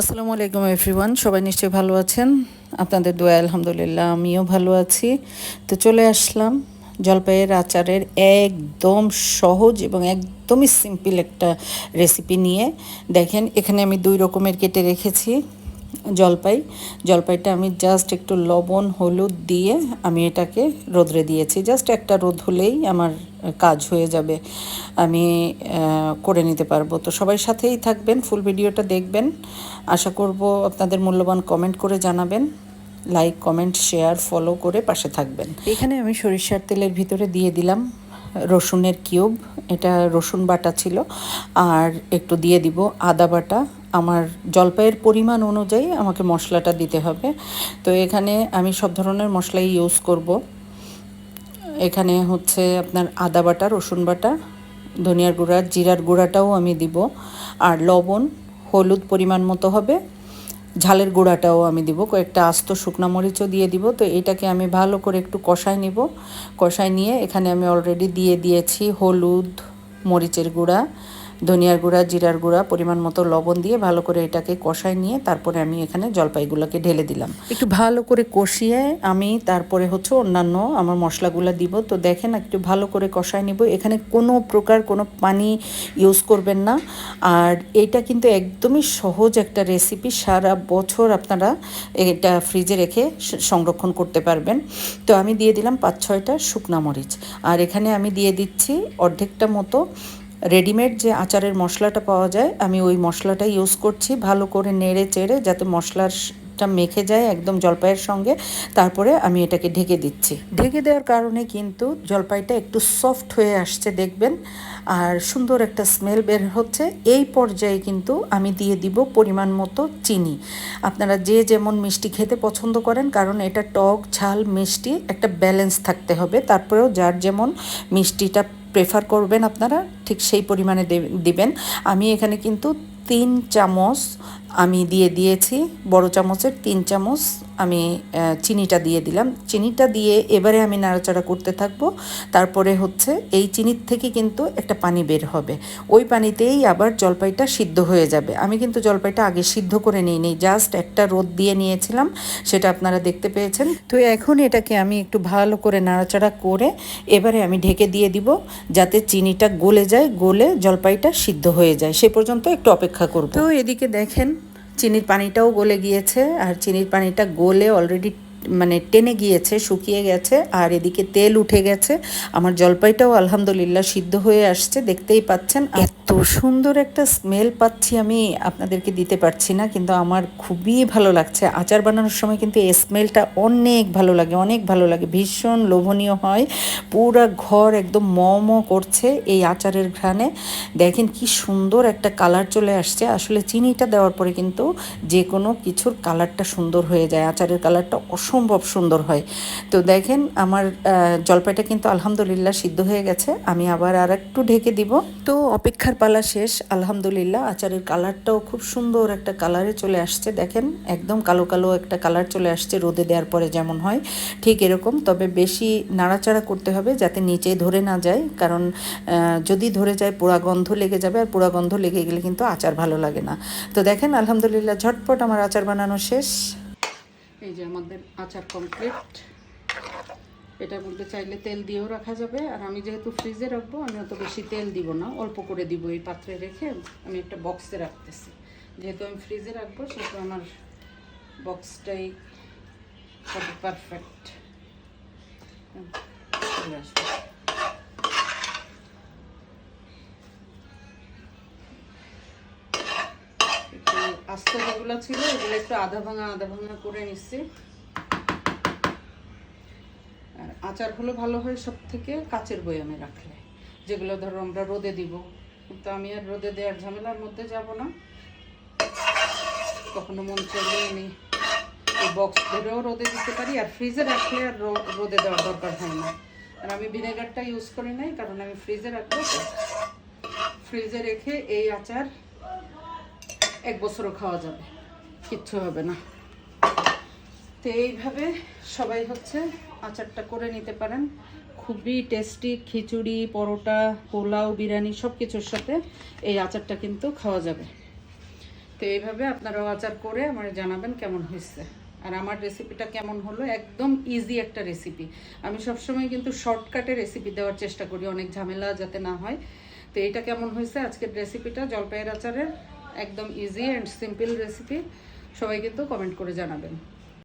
আসসালামু আলাইকুম এভরিওয়ান সবাই নিশ্চয়ই ভালো আছেন? আপনাদের দোয়া, আলহামদুলিল্লাহ, আমিও ভালো আছি। তো চলে আসলাম জলপাইয়ের আচারের একদম সহজ এবং একদমই সিম্পল একটা রেসিপি নিয়ে। দেখেন, এখানে আমি দুই রকমের কেটে রেখেছি জলপাই। জলপাইটা আমি জাস্ট একটু লবণ, হলুদ দিয়ে আমি এটাকে রোদ্রে দিয়েছি। জাস্ট একটা রোদ হলেই আমার কাজ হয়ে যাবে, আমি করে নিতে পারব। তো সবাই সাথেই থাকবেন, ফুল ভিডিওটা দেখবেন। আশা করব আপনাদের মূল্যবান কমেন্ট করে জানাবেন। লাইক কমেন্ট শেয়ার ফলো করে পাশে থাকবেন। এখানে আমি সরিষার তেলের ভিতরে দিয়ে দিলাম রসুনের কিউব, এটা রসুন বাটা ছিল। আর একটু দিয়ে দিব আদা বাটা। আমার জলপাইয়ের পরিমাণ অনুযায়ী আমাকে মশলাটা দিতে হবে। তো এখানে আমি সব ধরনের মশলাই ইউজ করব। এখানে হচ্ছে আপনার আদা বাটা, রসুন বাটা, ধনিয়ার গুঁড়া, জিরার গুঁড়াটাও আমি দিব। আর লবণ, হলুদ পরিমাণ মতো হবে। ঝালের গুঁড়াটাও আমি দিব। কয়েকটা আস্ত শুকনা মরিচও দিয়ে দিব। তো এটাকে আমি ভালো করে একটু কষায় নিব। কষায় নিয়ে এখানে আমি অলরেডি দিয়ে দিয়েছি হলুদ মরিচের গুঁড়া। ধনিয়ার গুঁড়া, জিরার গুঁড়া, পরিমাণ মতো লবণ দিয়ে ভালো করে এটাকে কষায় নিয়ে তারপরে আমি এখানে জলপাইগুলোকে ঢেলে দিলাম। একটু ভালো করে কষিয়ে আমি তারপরে হচ্ছে অন্যান্য আমার মশলাগুলো দিব। তো দেখেন একটু ভালো করে কষায় নিব। এখানে কোনো প্রকার কোনো পানি ইউজ করবেন না। আর এটা কিন্তু একদমই সহজ একটা রেসিপি সারা বছর আপনারা এটা ফ্রিজে রেখে সংরক্ষণ করতে পারবেন। তো আমি দিয়ে দিলাম পাঁচ ছয়টা শুকনা মরিচ। আর এখানে আমি দিয়ে দিচ্ছি অর্ধেকটা মতো রেডিমেড যে আচারের মশলাটা পাওয়া যায়, আমি ওই মশলাটা ইউজ করছি, ভালো করে নেড়ে চেড়ে যাতে মশলাটা মেখে যায় একদম জলপাইয়ের সঙ্গে। তারপরে আমি এটাকে ঢেকে দিচ্ছি। ঢেকে দেওয়ার কারণে কিন্তু জলপাইটা একটু সফট হয়ে আসছে দেখবেন, আর সুন্দর একটা স্মেল বের হচ্ছে। এই পর্যায়ে কিন্তু আমি দিয়ে দিব পরিমাণ মতো চিনি। আপনারা যে যেমন মিষ্টি খেতে পছন্দ করেন, কারণ এটা টক, ঝাল, মিষ্টি একটা ব্যালেন্স থাকতে হবে। তারপরেও যার যেমন মিষ্টিটা প্রেফার করবেন আপনারা ঠিক সেই পরিমাণে দেবেন। আমি এখানে কিন্তু তিন চামচ আমি দিয়ে দিয়েছি, বড় চামচের তিন চামচ আমি চিনিটা দিয়ে দিলাম। চিনিটা দিয়ে এবারে আমি নাড়াচাড়া করতে থাকব। তারপরে হচ্ছে এই চিনির থেকে কিন্তু একটা পানি বের হবে। ওই পানিতেই আবার জলপাইটা সিদ্ধ হয়ে যাবে। আমি কিন্তু জলপাইটা আগে সিদ্ধ করে নিই নি, জাস্ট একটা রোদ দিয়ে নিয়েছিলাম, সেটা আপনারা দেখতে পেয়েছেন। তো এখন এটাকে আমি একটু ভালো করে নাড়াচাড়া করে এবারে আমি ঢেকে দিয়ে দিব, যাতে চিনিটা গলে যায়, গলে জলপাইটা সিদ্ধ হয়ে যায়। সে পর্যন্ত একটু অপেক্ষা করব। তো এদিকে দেখেন চিনির পানিটাও গলে গিয়েছে, আর চিনির পানিটা গলে অলরেডি মানে টেনে গিয়েছে, শুকিয়ে গেছে, আর এদিকে তেল উঠে গেছে। আমার জলপাইটাও আলহামদুলিল্লাহ সিদ্ধ হয়ে আসছে, দেখতেই পাচ্ছেন। এত সুন্দর একটা স্মেল পাচ্ছি আমি আপনাদেরকে দিতে পারছি না, কিন্তু আমার খুবই ভালো লাগছে। আচার বানানোর সময় কিন্তু এই স্মেলটা অনেক ভালো লাগে, অনেক ভালো লাগে। ভীষণ লোভনীয় হয়। পুরা ঘর একদম ম ম করছে এই আচারের ঘ্রাণে। দেখেন কি সুন্দর একটা কালার চলে আসছে। আসলে চিনিটা দেওয়ার পরে কিন্তু যে কোনো কিছুর কালারটা সুন্দর হয়ে যায়। আচারের কালারটা অসম্ভব সুন্দর হয়। তো দেখেন আমার জলপাইটা কিন্তু আলহামদুলিল্লাহ সিদ্ধ হয়ে গেছে। আমি আবার আর একটু ঢেকে দিব। তো অপেক্ষার পালা শেষ, আলহামদুলিল্লাহ। আচারের কালারটাও খুব সুন্দর একটা কালারে চলে আসছে, দেখেন। একদম কালো কালো একটা কালার চলে আসছে রোদে দেওয়ার পরে যেমন হয়, ঠিক এরকম। তবে বেশি নাড়াচাড়া করতে হবে যাতে নিচে ধরে না যায়, কারণ যদি ধরে যায় পোড়া গন্ধ লেগে যাবে, আর পোড়া গন্ধ লেগে গেলে কিন্তু আচার ভালো লাগে না। তো দেখেন, আলহামদুলিল্লাহ, ঝটপট আমার আচার বানানো শেষ। এই যে আমাদের আচার কমপ্লিট এটার মধ্যে চাইলে তেল দিয়েও রাখা যাবে। আর আমি যেহেতু ফ্রিজে রাখব, আমি অত বেশি তেল দিব না। অল্প করে দিব এই পাত্রে রেখে আমি একটা বক্সে রাখতেছি। যেহেতু আমি ফ্রিজে রাখব, সেহেতু আমার বক্সটাই সব পারফেক্ট চলে আস্ত যেগুলো ছিল, এগুলো একটু আধা ভাঙা আধা ভাঙা করে নিচ্ছি। আচারগুলো ভালো হয় সব থেকে কাচের বয়ামে রাখলে। যেগুলো ধরো আমরা রোদে দিব। কিন্তু আমি আর রোদে দেওয়ার ঝামেলার মধ্যে যাব না। কখনো মন চাইলে আমি বক্স ধরেও রোদে দিতে পারি, আর ফ্রিজে রাখলে আর রোদে দেওয়ার দরকার হয় না। আর আমি ভিনেগারটা ইউজ করি নাই, কারণ আমি ফ্রিজে রাখব ফ্রিজে রেখে এই আচার এক বছরও খাওয়া যাবে, কিচ্ছু হবে না। তো এইভাবে সবাই হচ্ছে আচারটা করে নিতে পারেন। খুবই টেস্টি খিচুড়ি, পরোটা, পোলাও, বিরিয়ানি সব কিছুর সাথে এই আচারটা কিন্তু খাওয়া যাবে। তো এইভাবে আপনারাও আচার করে আমার জানাবেন কেমন হয়েছে। আর আমার রেসিপিটা কেমন হলো, একদম ইজি একটা রেসিপি আমি সবসময় কিন্তু শর্টকাটে রেসিপি দেওয়ার চেষ্টা করি, অনেক ঝামেলা যাতে না হয়। তো এইটা কেমন হয়েছে, আজকের রেসিপিটা জলপাইয়ের আচারের একদম ইজি অ্যান্ড সিম্পল রেসিপি সবাই কিন্তু কমেন্ট করে জানাবেন।